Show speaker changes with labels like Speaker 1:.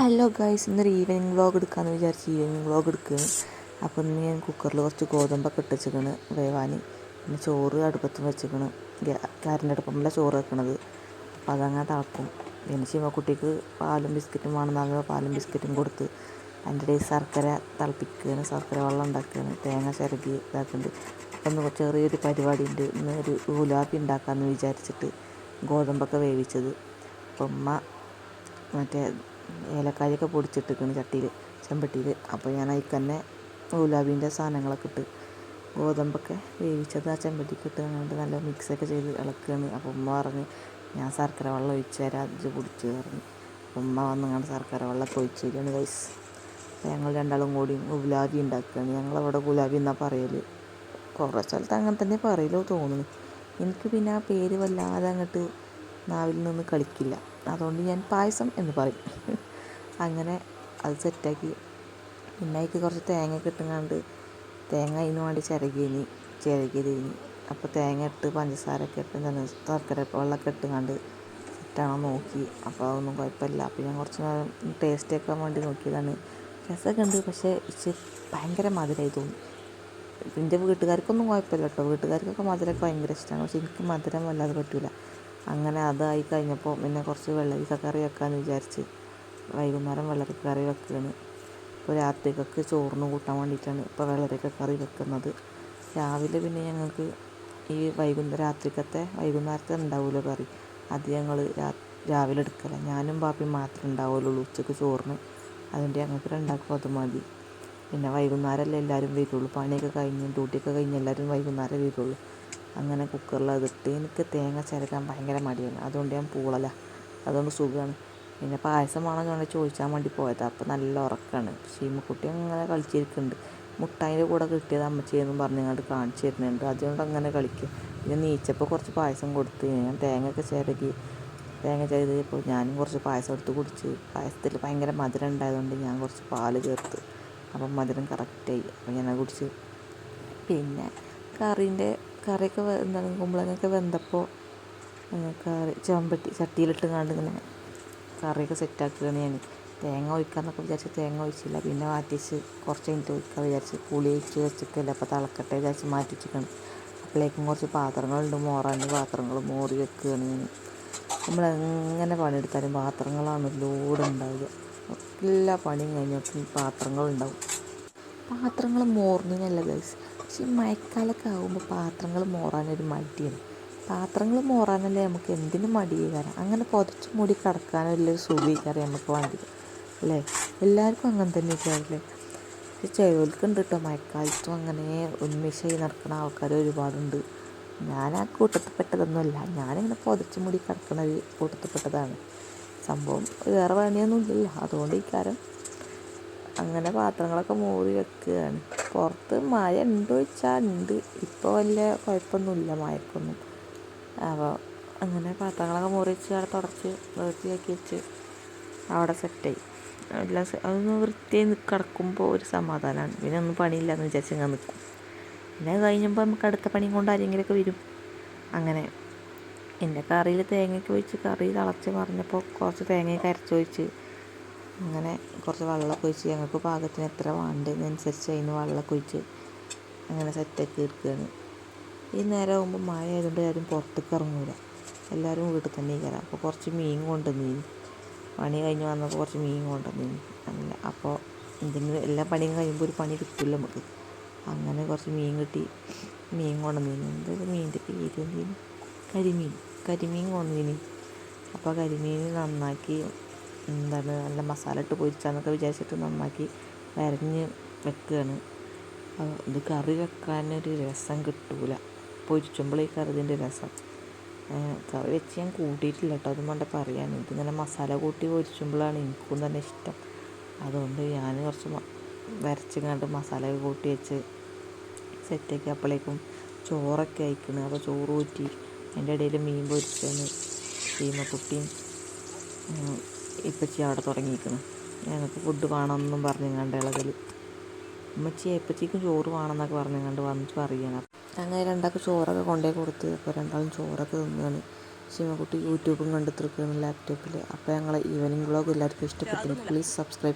Speaker 1: Hello guys ഇന്നൊരു evening vlog എടുക്കാമെന്ന് വിചാരിച്ച് ഈവനിങ് വ്ളോഗ് എടുക്കുകയാണ് അപ്പോൾ ഇന്ന് ഞാൻ കുക്കറിൽ കുറച്ച് ഗോതമ്പൊക്കെ ഇട്ട് വെച്ചിക്കണ് വേവാൻ പിന്നെ ചോറ് അടുപ്പത്ത് വെച്ചിരിക്കണ്. കരന്റെ അടുപ്പമല്ല ചോറ് വെക്കണത്. അപ്പോൾ അതങ്ങനെ തിളക്കും. പിന്നെ ശിവക്കുട്ടിക്ക് പാലും ബിസ്ക്കറ്റും വേണമെന്ന് പാലും ബിസ്ക്കറ്റും കൊടുത്ത് അതിന്റെ ഇടയിൽ ശർക്കര തിളപ്പിക്കുകയാണ് ശർക്കര വെള്ളം ഉണ്ടാക്കുകയാണ് തേങ്ങ ചിരകി ഇതാക്കുന്നുണ്ട് അപ്പം ഒന്ന് ചെറിയൊരു പരിപാടി ഉണ്ട് ഇന്ന് ഒരു ഗുലാബി ഉണ്ടാക്കാമെന്ന് വിചാരിച്ചിട്ട് ഗോതമ്പൊക്കെ വേവിച്ചത്. അപ്പം ഉമ്മ മറ്റേ ഏലക്കായൊക്കെ പൊടിച്ചിട്ടിരിക്കണ് ചട്ടിയിൽ ചെമ്പട്ടിയിൽ. അപ്പോൾ ഞാൻ അതിൽ തന്നെ ഗുലാബീന്റെ സാധനങ്ങളൊക്കെ ഇട്ട് ഗോതമ്പൊക്കെ വേവിച്ചത് ആ ചെമ്പട്ടിക്ക് ഇട്ട് കണ്ട് നല്ല മിക്സൊക്കെ ചെയ്ത് ഇളക്കുകയാണ് അപ്പോൾ ഉമ്മ പറഞ്ഞ് ഞാൻ ശർക്കര വെള്ളം ഒഴിച്ച് തരാം. അത് പൊടിച്ച് പറഞ്ഞു. ഉമ്മ വന്ന് കണ്ട് ശർക്കര വെള്ളമൊക്കെ ഒഴിച്ച് തരികയാണ് വൈസ് ഞങ്ങൾ രണ്ടാളും കൂടി ഗുലാബി ഉണ്ടാക്കുകയാണ്. ഞങ്ങളവിടെ ഗുലാബി എന്നാൽ പറയൽ കുറേ സ്ഥലത്ത് അങ്ങനെ തന്നെ പറയലോ തോന്നുന്നു. എനിക്ക് പിന്നെ ആ പേര് വല്ലാതെ അങ്ങോട്ട് നാവിൽ നിന്ന് കളിക്കില്ല. അതുകൊണ്ട് ഞാൻ പായസം എന്ന് പറയും. അങ്ങനെ അത് സെറ്റാക്കി. പിന്നെ അതിക്ക് കുറച്ച് തേങ്ങ കിട്ടുങ്ങാണ്ട് തേങ്ങ അതിന് വേണ്ടി ചിരകിനി ചിരകിയതിനി. അപ്പോൾ തേങ്ങ ഇട്ട് പഞ്ചസാരൊക്കെ ഇട്ട് എന്താണ് ശർക്കര വെള്ളമൊക്കെ ഇട്ടുങ്ങാണ്ട് സെറ്റാണോ നോക്കി. അപ്പോൾ അതൊന്നും കുഴപ്പമില്ല. അപ്പോൾ ഞാൻ കുറച്ച് നേരം ടേസ്റ്റ് ആക്കാൻ വേണ്ടി നോക്കിയതാണ്. രസമൊക്കെ ഉണ്ട് പക്ഷേ ഇച്ചിരി ഭയങ്കര മധുരമായി തോന്നി. എന്റെ വീട്ടുകാർക്കൊന്നും കുഴപ്പമില്ല കേട്ടോ. വീട്ടുകാർക്കൊക്കെ മധുരമൊക്കെ ഭയങ്കര ഇഷ്ടമാണ്. പക്ഷെ എനിക്ക് മധുരം വല്ലാതെ പറ്റില്ല അങ്ങനെ അതായി കഴിഞ്ഞപ്പോൾ പിന്നെ കുറച്ച് വെള്ളരിക്ക കറി വെക്കാമെന്ന് വിചാരിച്ച് വൈകുന്നേരം വെള്ളരിക്ക കറി വെക്കുകയാണ് ഇപ്പോൾ രാത്രിക്കൊക്കെ ചോറിന് കൂട്ടാൻ വേണ്ടിയിട്ടാണ് ഇപ്പോൾ വെള്ളരിക്ക കറി വെക്കുന്നത്. രാവിലെ പിന്നെ ഞങ്ങൾക്ക് ഈ വൈകുന്നേരം രാത്രിക്കത്തെ വൈകുന്നേരത്തെ ഉണ്ടാവുമല്ലോ കറി. അത് ഞങ്ങൾ രാവിലെ എടുക്കല. ഞാനും പാപ്പയും മാത്രമേ ഉണ്ടാവുകയുള്ളൂ ഉച്ചയ്ക്ക് ചോറിന്. അതുകൊണ്ട് ഞങ്ങൾക്ക് ഉണ്ടാക്കും അത് മതി. പിന്നെ വൈകുന്നേരമല്ലേ എല്ലാവരും വരുള്ളൂ. പണിയൊക്കെ കഴിഞ്ഞ് ഡ്യൂട്ടിയൊക്കെ കഴിഞ്ഞ് എല്ലാവരും വൈകുന്നേരം വരുള്ളൂ. അങ്ങനെ കുക്കറിൽ അതിട്ട് എനിക്ക് തേങ്ങ ചേർക്കാൻ ഭയങ്കര മടിയാണ്. അതുകൊണ്ട് ഞാൻ പൂളല. അതുകൊണ്ട് സുഖമാണ്. പിന്നെ പായസം വേണമെന്ന് പറഞ്ഞാൽ ചോദിച്ചാൽ വേണ്ടി പോയത്. അപ്പോൾ നല്ല ഉറക്കമാണ് ശീമക്കുട്ടി അങ്ങനെ കളിച്ചിരിക്കുന്നുണ്ട് മുട്ടായിന്റെ കൂടെ കിട്ടിയത് അമ്മച്ചിയെന്നും ഞങ്ങൾ കാണിച്ചു തരുന്നുണ്ട്. അതുകൊണ്ട് അങ്ങനെ കളിക്കും. പിന്നെ നീച്ചപ്പോൾ കുറച്ച് പായസം കൊടുത്ത് ഞാൻ തേങ്ങ ഒക്കെ ചിരകി തേങ്ങ ചെയ്തപ്പോൾ ഞാനും കുറച്ച് പായസം എടുത്ത് കുടിച്ച്. പായസത്തിൽ ഭയങ്കര മധുരം ഉണ്ടായതുകൊണ്ട് ഞാൻ കുറച്ച് പാൽ ചേർത്ത്. അപ്പം മധുരം കറക്റ്റായി. അപ്പം ഞാൻ കുടിച്ച്. പിന്നെ കറീന്റെ കറിയൊക്കെ എന്താണ് കുമ്പളങ്ങയൊക്കെ വെന്തപ്പോൾ കറി ചെമ്പട്ടി ചട്ടിയിലിട്ട് കണ്ട് ഇങ്ങനെ കറിയൊക്കെ സെറ്റാക്കുകയാണ് ഞാൻ. തേങ്ങ ഒഴിക്കാമെന്നൊക്കെ വിചാരിച്ച് തേങ്ങ ഒഴിച്ചില്ല. പിന്നെ മാറ്റിച്ച് കുറച്ച് കഴിഞ്ഞിട്ട് ഒഴിക്കാൻ വിചാരിച്ച് പുളി ഒഴിച്ച് വെച്ചിട്ടില്ല അപ്പോൾ തിളക്കട്ടെ വിചാരിച്ച് മാറ്റി വെച്ചിരിക്കണം. അപ്പോഴേക്കും കുറച്ച് പാത്രങ്ങളുണ്ട്. മോറാന്റെ പാത്രങ്ങൾ മോറി വെക്കുകയാണ് ഞാൻ. നമ്മൾ എങ്ങനെ പണിയെടുത്താലും പാത്രങ്ങളാണ് ലോഡ് ഉണ്ടാവുക. എല്ലാ പണിയും കഴിഞ്ഞപ്പോൾ പാത്രങ്ങളുണ്ടാവും പാത്രങ്ങൾ മോറുന്നതിനല്ല ഗൈസ് പക്ഷേ മഴക്കാലമൊക്കെ ആകുമ്പോൾ പാത്രങ്ങൾ മോറാനൊരു മടിയാണ്. പാത്രങ്ങൾ മോറാനല്ലേ നമുക്ക് എന്തിനു വരാം അങ്ങനെ പുതച്ച് മൂടി കിടക്കാനൊരു സുഖീക്കാരം നമുക്ക് വേണ്ടത്. അല്ലേ? എല്ലാവർക്കും അങ്ങനെ തന്നെ ഇരിക്കാറില്ലേ? പക്ഷെ ചിലവർക്കുണ്ട് കേട്ടോ മഴക്കാലത്തും അങ്ങനെ ഉന്മേഷമായി നടക്കുന്ന ആൾക്കാർ ഒരുപാടുണ്ട്. ഞാൻ ആ കൂട്ടത്തിൽപ്പെട്ടതൊന്നുമല്ല. ഞാനിങ്ങനെ പുതച്ച് മൂടി കിടക്കുന്ന ഒരു കൂട്ടത്തിൽപ്പെട്ടതാണ്. സംഭവം വേറെ പണിയൊന്നും ഇല്ലല്ലോ അതുകൊണ്ട് ഇക്കാരം അങ്ങനെ പാത്രങ്ങളൊക്കെ മൂടി വെക്കുകയാണ്. പുറത്ത് മഴ ഉണ്ടോ ചോദിച്ചാൽ ഉണ്ട്. ഇപ്പോൾ വലിയ കുഴപ്പമൊന്നുമില്ല മഴക്കൊന്നും. അപ്പോൾ അങ്ങനെ പാത്രങ്ങളൊക്കെ മുറിച്ച് അവിടെ തുടച്ച് വൃത്തിയാക്കി വെച്ച് അവിടെ സെറ്റായി എല്ലാം അതൊന്ന് വൃത്തിയായി കിടക്കുമ്പോൾ ഒരു സമാധാനമാണ് പിന്നെ ഒന്നും പണിയില്ല എന്ന് വിചാരിച്ച് ഇങ്ങനെ നിൽക്കും പിന്നെ കഴിഞ്ഞപ്പോൾ നമുക്ക് അടുത്ത പണിയും കൊണ്ട് ആരെങ്കിലുമൊക്കെ വരും. അങ്ങനെ എന്റെ കറിയിൽ തേങ്ങയൊക്കെ ഒഴിച്ച് കറി തിളച്ച് പറഞ്ഞപ്പോൾ കുറച്ച് തേങ്ങയൊക്കെ അരച്ച് ഒഴിച്ച് അങ്ങനെ കുറച്ച് വെള്ളമൊക്കെ ഒഴിച്ച് ഞങ്ങൾക്ക് പാകത്തിന് എത്ര വേണ്ടതിനനുസരിച്ച് അതിന് വെള്ളമൊക്കെ ഒഴിച്ച് അങ്ങനെ സെറ്റാക്കി എടുക്കുകയാണ് ഈ നേരം ആകുമ്പോൾ മഴ ആയതുകൊണ്ട് ആരും പുറത്തേക്ക് ഇറങ്ങൂല. എല്ലാവരും വീട്ടിൽ തന്നെ കയറാം അപ്പോൾ കുറച്ച് മീൻ കൊണ്ടുവന്നീന്. പണി കഴിഞ്ഞ് വന്നപ്പോൾ കുറച്ച് മീൻ കൊണ്ടുവന്നീന്. അങ്ങനെ അപ്പോൾ എന്തെങ്കിലും എല്ലാ പണിയും കഴിയുമ്പോൾ ഒരു പണി കിട്ടില്ല നമുക്ക്. അങ്ങനെ കുറച്ച് മീൻ കിട്ടി. മീൻ കൊണ്ടുവന്നീന്. എന്തൊരു മീനിന്റെ പേര് എന്തേലും കരിമീൻ. കരിമീൻ കൊണ്ടുവന്നീനി. അപ്പോൾ കരിമീൻ നന്നാക്കി എന്താണ് നല്ല മസാല ഇട്ട് പൊരിച്ചാന്നൊക്കെ വിചാരിച്ചിട്ട് നന്നാക്കി വരഞ്ഞ് വെക്കുകയാണ് ഇത് കറി വെക്കാനൊരു രസം കിട്ടൂല. പൊരിച്ചുമ്പോൾ ഇതിന്റെ രസം. കറി വെച്ച് ഞാൻ കൂട്ടിയിട്ടില്ല കേട്ടോ അതും വേണ്ട പറയാൻ ഇതിങ്ങനെ മസാല കൂട്ടി പൊരിച്ചുമ്പോഴാണ് എനിക്കും തന്നെ ഇഷ്ടം. അതുകൊണ്ട് ഞാൻ കുറച്ച് വരച്ചിങ്ങാണ്ട് മസാല കൂട്ടി വെച്ച് സെറ്റാക്കി അപ്പോഴേക്കും ചോറൊക്കെ അയക്കണ് അപ്പോൾ ചോറ് ഊറ്റി അതിന്റെ ഇടയിൽ മീൻ പൊരിച്ചാണ് ചീമക്കുട്ടിയും ഇപ്പച്ചി അവിടെ തുടങ്ങിയിരിക്കണം ഞങ്ങൾക്ക് ഫുഡ് വേണമെന്നും പറഞ്ഞങ്ങാണ്ട് ഇളകൽ ഉമ്മച്ചി ഇപ്പച്ചിക്കും ചോറ് വേണമെന്നൊക്കെ പറഞ്ഞങ്ങാണ്ട് വന്നിട്ട് പറയണം അങ്ങനെ രണ്ടാൾക്ക് ചോറൊക്കെ കൊണ്ടുപോയി കൊടുത്ത് അപ്പോൾ രണ്ടാളും ചോറൊക്കെ തിന്നാണ്. ശിവകുട്ടി യൂട്യൂബും കണ്ടെത്തിരിക്കുകയാണ് ലാപ്ടോപ്പിൽ അപ്പോൾ ഞങ്ങളെ ഈവനിങ് വ്ളോഗ് എല്ലാവർക്കും ഇഷ്ടപ്പെട്ടെങ്കിൽ പ്ലീസ് സബ്സ്ക്രൈബ്